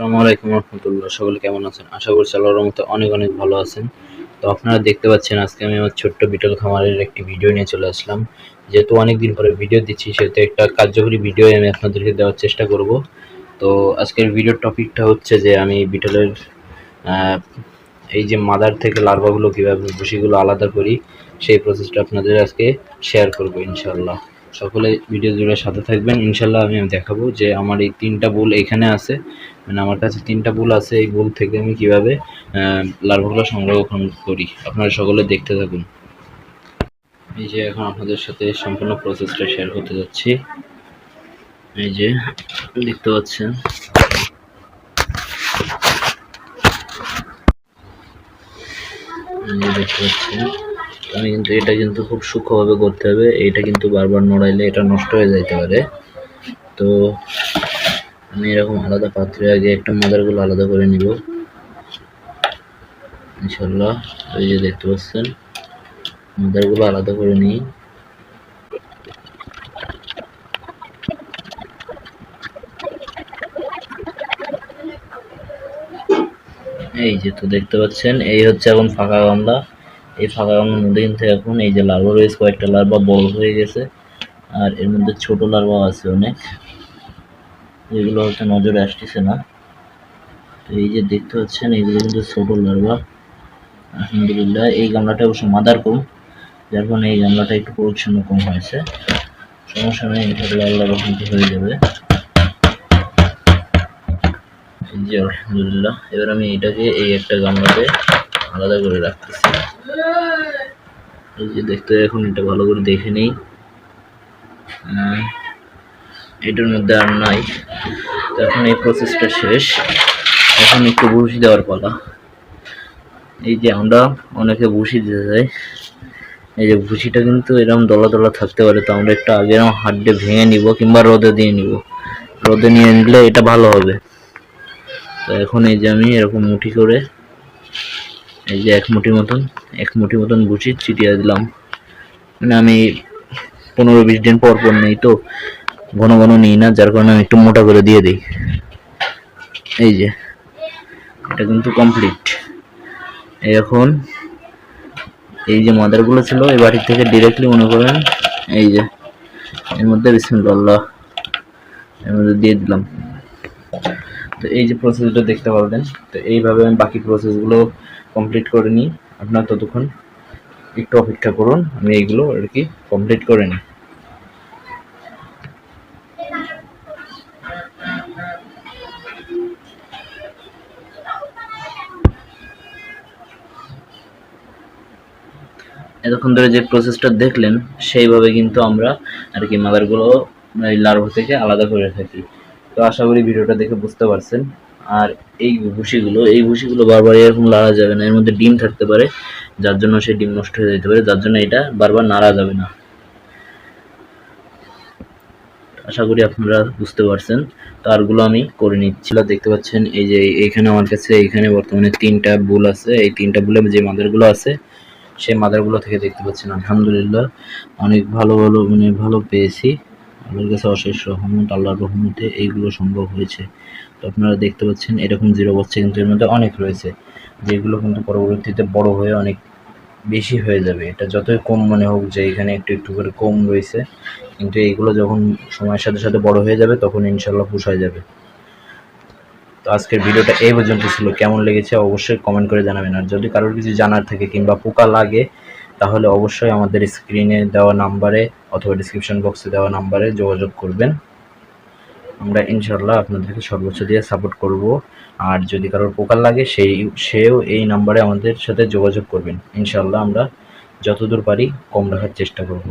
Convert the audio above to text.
আসসালামু আলাইকুম রহমতুল্লাহ। সকলে কেমন আছেন? আশা করছি আল্লাহর মতো অনেক অনেক ভালো আছেন। তো আপনারা দেখতে পাচ্ছেন, আজকে আমি আমার ছোট্ট বিটল খামারের একটি ভিডিও নিয়ে চলে আসলাম। যেহেতু অনেক দিন পরে ভিডিও দিচ্ছি, সেহেতু একটা কার্যকরী ভিডিও আমি আপনাদেরকে দেওয়ার চেষ্টা করব। তো আজকের ভিডিওর টপিকটা হচ্ছে যে, আমি বিটলের এই যে মাদার থেকে লার্ভাগুলো কীভাবে, ভুসিগুলো আলাদা করি, সেই প্রসেসটা আপনাদের আজকে শেয়ার করব ইনশাল্লাহ সকলে ভিডিও জুড়ে সাথে থাকবেন। ইনশাল্লাহ আমি দেখাবো যে আমার এই তিনটা বুল এখানে আছে। মানে আমার কাছে তিনটা বুল আছে এই বুল থেকে আমি কীভাবে লার্ভাগুলো সংরক্ষণ করি। আপনারা সকলে দেখতে থাকুন। এই যে এখন আপনাদের সাথে সম্পূর্ণ প্রসেসটা শেয়ার করতে যাচ্ছি। এই যে, দেখতে পাচ্ছেন। দেখতে পাচ্ছেন। আমি কিন্তু এটা কিন্তু খুব সূক্ষ্মভাবে করতে হবে। এটা কিন্তু বারবার নড়াইলে এটা নষ্ট হয়ে যাইতে পারে। তো আমি এরকম আলাদা পাত্রে আগে একটা মাদারগুলো আলাদা করে নিব। ইনশাল্লাহ এই যে দেখতে পাচ্ছেন মাদারগুলো আলাদা করে নিই। এই যে তো দেখতে পাচ্ছেন, এই হচ্ছে এখন ফাঁকা গামলা। এই ফাঁকা গামলার মধ্যে কিন্তু এখন এই যে লার্ভা রয়েছে, কয়েকটা লার্ভা বড় হয়ে গেছে, আর এর মধ্যে ছোট লার্ভা আছে অনেক। এগুলো হচ্ছে নজরে আসতেছে না। তো এই যে দেখতে পাচ্ছেন, এগুলো কিন্তু ছোট লার্ভা। আলহামদুলিল্লাহ, এই গামলাটা অবশ্য মাদার কম, যার কারণে এই গামলাটা একটু পরিচ্ছন্ন কম হয়েছে। সমস্যা নেই এটা আল্লাহ কিন্তু হয়ে যাবে। যে আলহামদুলিল্লাহ, এবার আমি এটাকে এই একটা গামলাতে আলাদা করে রাখতেছি এই যে দেখতে এখন এটা ভালো করে দেখে নেই। এটার মধ্যে আর নাই। তো এখন এই প্রসেসটা শেষ। এখন একটু ভুসি দেওয়ার পালা। এই যে আমরা অনেকে ভুসি দিতে যাই এই যে ভুসিটা কিন্তু এরকম দলা দলা থাকতে পারে, তো আমরা একটু আগে এরকম দিয়ে ভেঙে নিব কিংবা রোদে দিয়ে নিব। রোদে নিয়ে নিলে এটা ভালো হবে। তো এখন এই যে আমি এরকম মুঠি করে এই যে এক মুঠি মতন, এক মুঠি মতন ভুসি ছিটিয়ে দিলাম। মানে আমি পনেরো বিশ দিন পর পর নেই তো, ঘন ঘন নিই না, যার কারণে আমি একটু মোটা করে দিয়ে দিই। এই যে, এটা কিন্তু কমপ্লিট এখন, এই যে মাদারগুলো ছিল, এই বাড়ি থেকে ডিরেক্টলি মনে করেন, এই যে, এর মধ্যে বিসমিল্লাহ, এর মধ্যে দিয়ে দিলাম। তো এই যে প্রসেসটা দেখতে পারবেন তো এইভাবে আমি বাকি প্রসেসগুলো কমপ্লিট করে নিই। আপনার ততক্ষণ একটু অপেক্ষা করুন, আমি এইগুলো আর কি কমপ্লিট করে নিই। এতক্ষণ ধরে যে প্রসেসটা দেখলেন, সেইভাবে কিন্তু আমরা আর কি মাদারগুলো লার্ভা থেকে আলাদা করে থাকি। তো আশা করি ভিডিওটা দেখে বুঝতে পারছেন। আর এই ভুসিগুলো এই ভুসিগুলো বারবার এরকম লাড়া যাবে না, এর মধ্যে ডিম থাকতে পারে, যার জন্য সেই ডিম নষ্ট হয়ে যেতে পারে, যার জন্য এটা বারবার নাড়া যাবে না। আশা করি আপনারা বুঝতে পারছেন। তো আরগুলো আমি করে নিচ্ছি। দেখতে পাচ্ছেন, এই যে এইখানে আমার কাছে এইখানে বর্তমানে তিনটা বুল আছে। এই তিনটা বুলে যে মাদারগুলো আছে, সেই মাদারগুলো থেকে দেখতে পাচ্ছেন, আলহামদুলিল্লাহ। অনেক ভালো ভালো মানে ভালো পেয়েছি। আল্লাহর কাছে অশেষ রহমত আল্লাহর রহমতে এইগুলো সম্ভব হয়েছে। তো আপনারা দেখতে পাচ্ছেন, এরকম জিরো বাচ্চা কিন্তু এর মধ্যে অনেক রয়েছে, যেগুলো কিন্তু পরবর্তীতে বড় হয়ে অনেক বেশি হয়ে যাবে। এটা যতই কম মনে হোক যে এখানে একটু একটু করে কম রয়েছে, কিন্তু এইগুলো যখন সময়ের সাথে সাথে বড় হয়ে যাবে, তখন ইনশাল্লাহ হয়ে যাবে। তো আজকের ভিডিওটা এই পর্যন্ত ছিল। কেমন লেগেছে অবশ্যই কমেন্ট করে জানাবেন। আর যদি কারোর কিছু জানার থাকে কিংবা পোকা লাগে তাহলে অবশ্যই আমাদের স্ক্রিনে দেওয়া নাম্বারে অথবা ডিসক্রিপশন বক্সে দেওয়া নাম্বারে যোগাযোগ করবেন। আমরা ইনশাল্লাহ আপনাদেরকে সর্বোচ্চ দিয়ে সাপোর্ট করব। আর যদি কারোর পোকার লাগে, সেই, সেও এই নাম্বারে আমাদের সাথে যোগাযোগ করবেন। ইনশাল্লাহ আমরা যতদূর পারি কম রাখার চেষ্টা করব।